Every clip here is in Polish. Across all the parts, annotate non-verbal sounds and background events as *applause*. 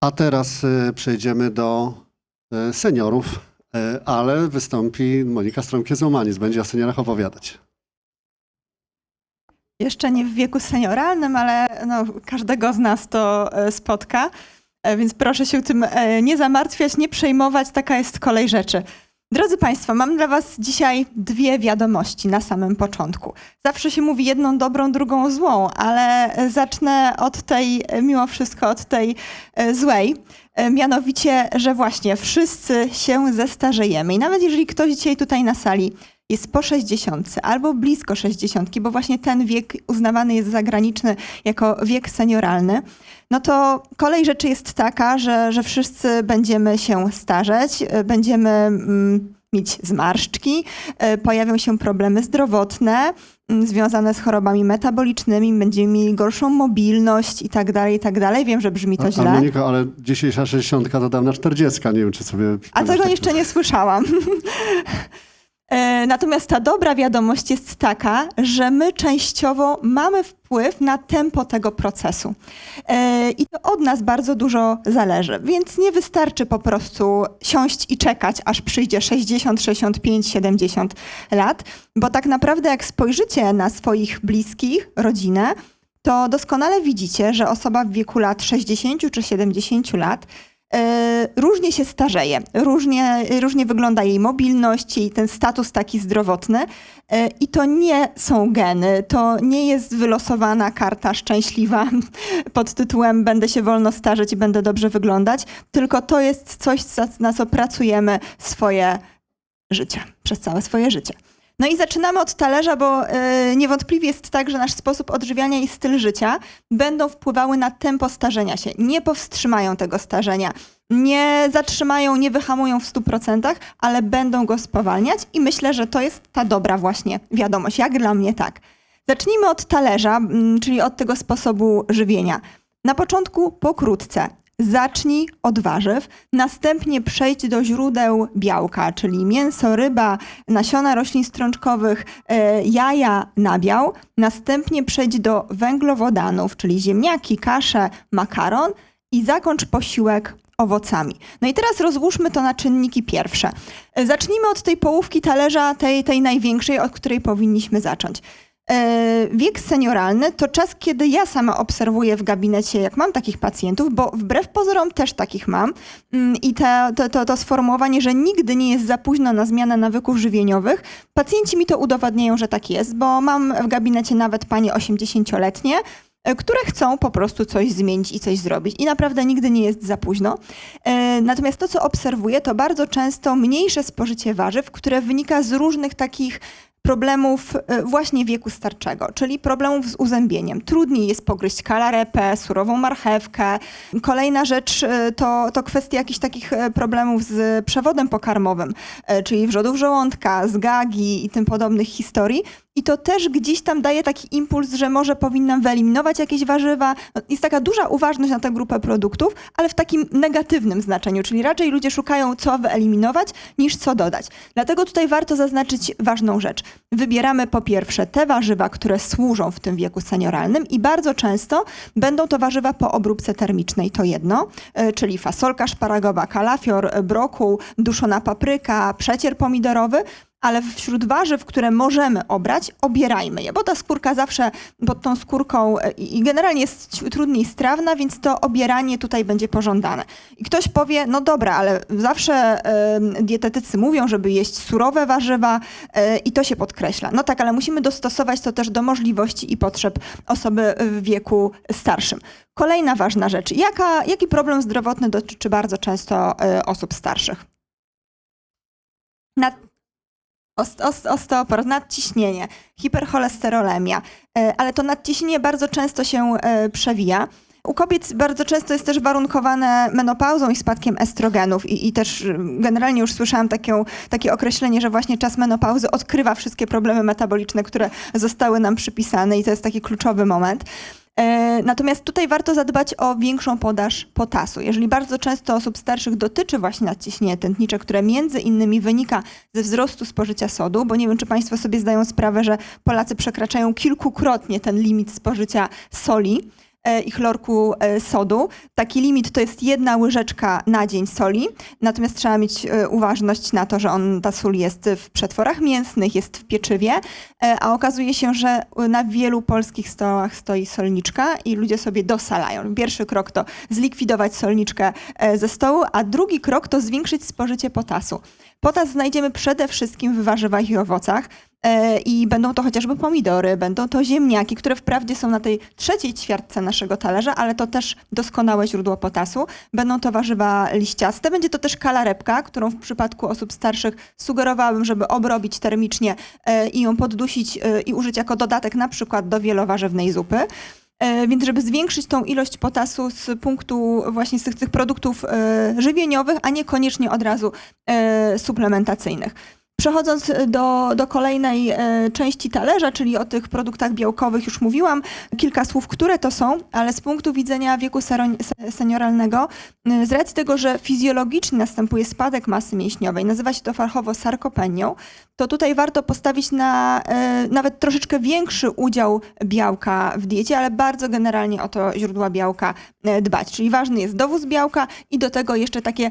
A teraz y, przejdziemy do y, seniorów, y, ale wystąpi Monika Strąkie-Złomanis. Będzie o seniorach opowiadać. Jeszcze nie w wieku senioralnym, ale no, każdego z nas to spotka, E, więc proszę się tym e, nie zamartwiać, nie przejmować, taka jest kolej rzeczy. Drodzy Państwo, mam dla Was dzisiaj dwie wiadomości na samym początku. Zawsze się mówi jedną dobrą, drugą złą, ale zacznę od tej, mimo wszystko, od tej e, złej. E, Mianowicie, że właśnie wszyscy się zestarzejemy. I nawet jeżeli ktoś dzisiaj tutaj na sali jest po 60 albo blisko 60, bo właśnie ten wiek uznawany jest zagraniczny jako wiek senioralny, no to kolej rzeczy jest taka, że, że wszyscy będziemy się starzeć, e, będziemy mm, mieć zmarszczki, e, pojawią się problemy zdrowotne mm, związane z chorobami metabolicznymi, będziemy mieli gorszą mobilność i tak dalej, i tak dalej. Wiem, że brzmi to A, a źle. Moniko, ale dzisiejsza 60 to dawna 40. Nie wiem, czy sobie... A tego jeszcze nie słyszałam. *laughs* E, Natomiast ta dobra wiadomość jest taka, że my częściowo mamy wpływ na tempo tego procesu. E, I to od nas bardzo dużo zależy. Więc nie wystarczy po prostu siąść i czekać, aż przyjdzie 60, 65, 70 lat, bo tak naprawdę jak spojrzycie na swoich bliskich, rodzinę, to doskonale widzicie, że osoba w wieku lat 60 czy 70 lat różnie się starzeje, różnie, różnie wygląda jej mobilność, jej ten status taki zdrowotny. E, I to nie są geny, to nie jest wylosowana karta szczęśliwa *laughs* pod tytułem Będę się wolno starzeć i będę dobrze wyglądać, tylko to jest coś, na co pracujemy swoje życie, przez całe swoje życie. No i zaczynamy od talerza, bo e, niewątpliwie jest tak, że nasz sposób odżywiania i styl życia będą wpływały na tempo starzenia się. Nie powstrzymają tego starzenia, nie zatrzymają, nie wyhamują w 100%, ale będą go spowalniać i myślę, że to jest ta dobra właśnie wiadomość, jak dla mnie tak. Zacznijmy od talerza, czyli od tego sposobu żywienia. Na początku pokrótce. Zacznij od warzyw, następnie przejdź do źródeł białka, czyli mięso, ryba, nasiona roślin strączkowych, e, jaja, nabiał. Następnie przejdź do węglowodanów, czyli ziemniaki, kasze, makaron i zakończ posiłek owocami. No i teraz rozłóżmy to na czynniki pierwsze. E, Zacznijmy od tej połówki talerza, tej, tej największej, od której powinniśmy zacząć. E, Wiek senioralny to czas, kiedy ja sama obserwuję w gabinecie, jak mam takich pacjentów, bo wbrew pozorom też takich mam. Mm, I te, to, to, to sformułowanie, że nigdy nie jest za późno na zmianę nawyków żywieniowych, pacjenci mi to udowadniają, że tak jest, bo mam w gabinecie nawet panie 80-letnie, e, które chcą po prostu coś zmienić i coś zrobić. I naprawdę nigdy nie jest za późno. E, Natomiast to, co obserwuję, to bardzo często mniejsze spożycie warzyw, które wynika z różnych takich problemów e, właśnie wieku starczego, czyli problemów z uzębieniem. Trudniej jest pogryźć kalarepę, surową marchewkę. Kolejna rzecz e, to, to kwestia jakichś takich e, problemów z przewodem pokarmowym, czyli wrzodów żołądka, zgagi i tym podobnych historii. I to też gdzieś tam daje taki impuls, że może powinnam wyeliminować jakieś warzywa. No, Jest taka duża uważność na tę grupę produktów, ale w takim negatywnym znaczeniu, czyli raczej ludzie szukają, co wyeliminować, niż co dodać. Dlatego tutaj warto zaznaczyć ważną rzecz. Wybieramy po pierwsze te warzywa, które służą w tym wieku senioralnym i bardzo często będą to warzywa po obróbce termicznej, to jedno, e, czyli fasolka szparagowa, kalafior, e, brokuł, duszona papryka, przecier pomidorowy, ale wśród warzyw, które możemy obrać, obierajmy je, bo ta skórka zawsze pod tą skórką e, i generalnie jest trudniej strawna, więc to obieranie tutaj będzie pożądane. I ktoś powie, no dobra, ale zawsze em, dietetycy mówią, żeby jeść surowe warzywa e, i to się podkreśla. No tak, ale musimy dostosować to też do możliwości i potrzeb osoby w wieku starszym. Kolejna ważna rzecz. Jaka, jaki problem zdrowotny dotyczy bardzo często e, osób starszych? Na Ost, ost, osteoporos, nadciśnienie, hipercholesterolemia, E, ale to nadciśnienie bardzo często się e, przewija. U kobiet bardzo często jest też warunkowane menopauzą i spadkiem estrogenów i, i też y, generalnie już słyszałam takie, takie określenie, że właśnie czas menopauzy odkrywa wszystkie problemy metaboliczne, które zostały nam przypisane i to jest taki kluczowy moment. E, Natomiast tutaj warto zadbać o większą podaż potasu. Jeżeli bardzo często osób starszych dotyczy właśnie nadciśnienie tętnicze, które między innymi wynika ze wzrostu spożycia sodu, bo nie wiem, czy Państwo sobie zdają sprawę, że Polacy przekraczają kilkukrotnie ten limit spożycia soli. E, i chlorku e, sodu. Taki limit to jest jedna łyżeczka na dzień soli, natomiast trzeba mieć e, uważność na to, że on, ta sól jest w przetworach mięsnych, jest w pieczywie, a okazuje się, że na wielu polskich stołach stoi solniczka i ludzie sobie dosalają. Pierwszy krok to zlikwidować solniczkę ze stołu, a drugi krok to zwiększyć spożycie potasu. Potas znajdziemy przede wszystkim w warzywach i owocach. E, I będą to chociażby pomidory, będą to ziemniaki, które wprawdzie są na tej trzeciej ćwiartce naszego talerza, ale to też doskonałe źródło potasu. Będą to warzywa liściaste, będzie to też kalarepka, którą w przypadku osób starszych sugerowałabym, żeby obrobić termicznie e, i ją poddusić e, i użyć jako dodatek na przykład do wielowarzywnej zupy. Więc żeby zwiększyć tą ilość potasu z punktu właśnie z tych, tych produktów żywieniowych, a niekoniecznie od razu suplementacyjnych. Przechodząc do, do kolejnej e, części talerza, czyli o tych produktach białkowych już mówiłam, kilka słów, które to są, ale z punktu widzenia wieku senioralnego, e, z racji tego, że fizjologicznie następuje spadek masy mięśniowej, nazywa się to fachowo sarkopenią, to tutaj warto postawić na e, nawet troszeczkę większy udział białka w diecie, ale bardzo generalnie o to źródła białka e, dbać. Czyli ważny jest dowóz białka i do tego jeszcze takie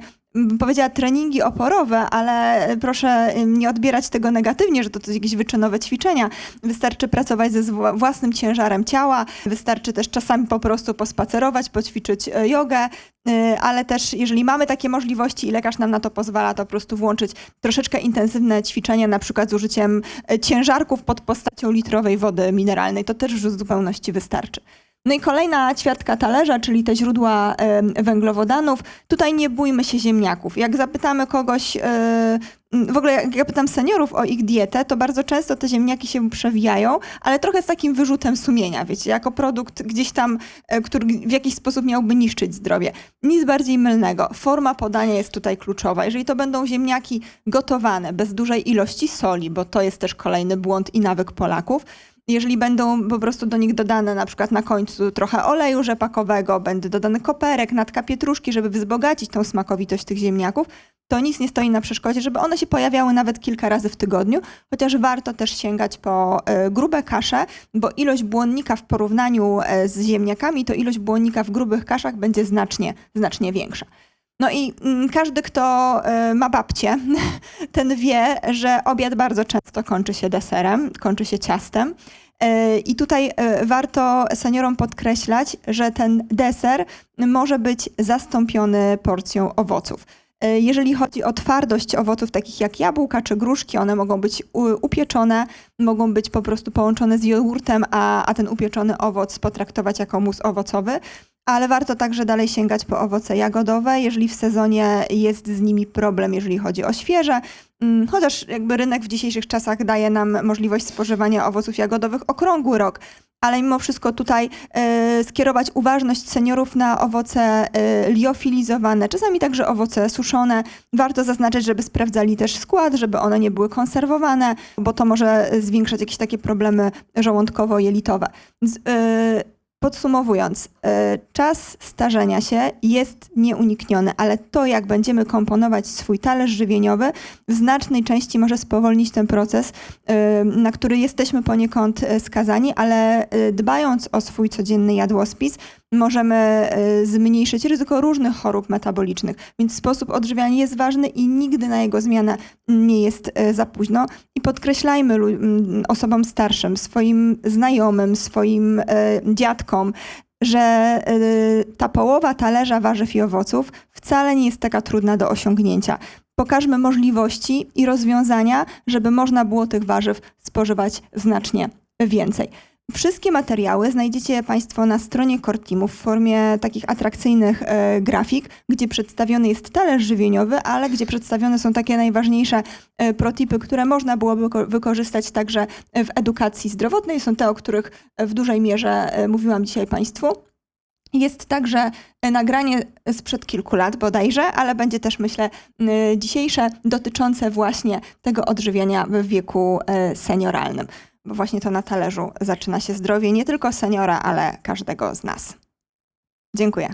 powiedziała treningi oporowe, ale proszę nie odbierać tego negatywnie, że to, to jakieś wyczynowe ćwiczenia. Wystarczy pracować ze własnym ciężarem ciała, wystarczy też czasami po prostu pospacerować, poćwiczyć e, jogę, y, ale też jeżeli mamy takie możliwości i lekarz nam na to pozwala, to po prostu włączyć troszeczkę intensywne ćwiczenia, na przykład z użyciem e, ciężarków pod postacią litrowej wody mineralnej. To też już w zupełności wystarczy. No i kolejna ćwiartka talerza, czyli te źródła węglowodanów. Tutaj nie bójmy się ziemniaków. Jak zapytamy kogoś, e, w ogóle jak ja pytam seniorów o ich dietę, to bardzo często te ziemniaki się przewijają, ale trochę z takim wyrzutem sumienia, wiecie, jako produkt gdzieś tam, e, który w jakiś sposób miałby niszczyć zdrowie. Nic bardziej mylnego. Forma podania jest tutaj kluczowa. Jeżeli to będą ziemniaki gotowane, bez dużej ilości soli, bo to jest też kolejny błąd i nawyk Polaków, jeżeli będą po prostu do nich dodane na przykład na końcu trochę oleju rzepakowego, będzie dodany koperek, natka pietruszki, żeby wzbogacić tą smakowitość tych ziemniaków, to nic nie stoi na przeszkodzie, żeby one się pojawiały nawet kilka razy w tygodniu, chociaż warto też sięgać po e, grube kasze, bo ilość błonnika w porównaniu e, z ziemniakami, to ilość błonnika w grubych kaszach będzie znacznie, znacznie większa. No i mm, każdy, kto e, ma babcię, *laughs* ten wie, że obiad bardzo często kończy się deserem, kończy się ciastem. E, I tutaj e, warto seniorom podkreślać, że ten deser może być zastąpiony porcją owoców. Jeżeli chodzi o twardość owoców takich jak jabłka czy gruszki, one mogą być upieczone, mogą być po prostu połączone z jogurtem, a, a ten upieczony owoc potraktować jako mus owocowy. Ale warto także dalej sięgać po owoce jagodowe, jeżeli w sezonie jest z nimi problem, jeżeli chodzi o świeże. Mm, Chociaż jakby rynek w dzisiejszych czasach daje nam możliwość spożywania owoców jagodowych okrągły rok, ale mimo wszystko tutaj e, skierować uważność seniorów na owoce e, liofilizowane, czasami także owoce suszone. Warto zaznaczyć, żeby sprawdzali też skład, żeby one nie były konserwowane, bo to może zwiększać jakieś takie problemy żołądkowo-jelitowe. E, Podsumowując, e, czas starzenia się jest nieunikniony, ale to, jak będziemy komponować swój talerz żywieniowy, w znacznej części może spowolnić ten proces, e, na który jesteśmy poniekąd e, skazani, ale dbając o swój codzienny jadłospis, możemy zmniejszyć ryzyko różnych chorób metabolicznych. Więc sposób odżywiania jest ważny i nigdy na jego zmianę nie jest za późno. I podkreślajmy osobom starszym, swoim znajomym, swoim e, dziadkom, że e, ta połowa talerza warzyw i owoców wcale nie jest taka trudna do osiągnięcia. Pokażmy możliwości i rozwiązania, żeby można było tych warzyw spożywać znacznie więcej. Wszystkie materiały znajdziecie Państwo na stronie Cortimu w formie takich atrakcyjnych e, grafik, gdzie przedstawiony jest talerz żywieniowy, ale gdzie przedstawione są takie najważniejsze e, protipy, które można byłoby wyko- wykorzystać także w edukacji zdrowotnej. Są te, o których w dużej mierze e, mówiłam dzisiaj Państwu. Jest także e, nagranie sprzed kilku lat bodajże, ale będzie też myślę dzisiejsze dotyczące właśnie tego odżywiania w wieku senioralnym. Bo właśnie to na talerzu zaczyna się zdrowie nie tylko seniora, ale każdego z nas. Dziękuję.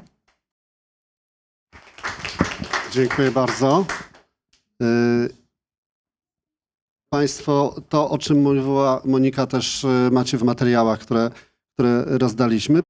Dziękuję bardzo. Y, Państwo, to o czym mówiła Monika też y, macie w materiałach, które, które rozdaliśmy.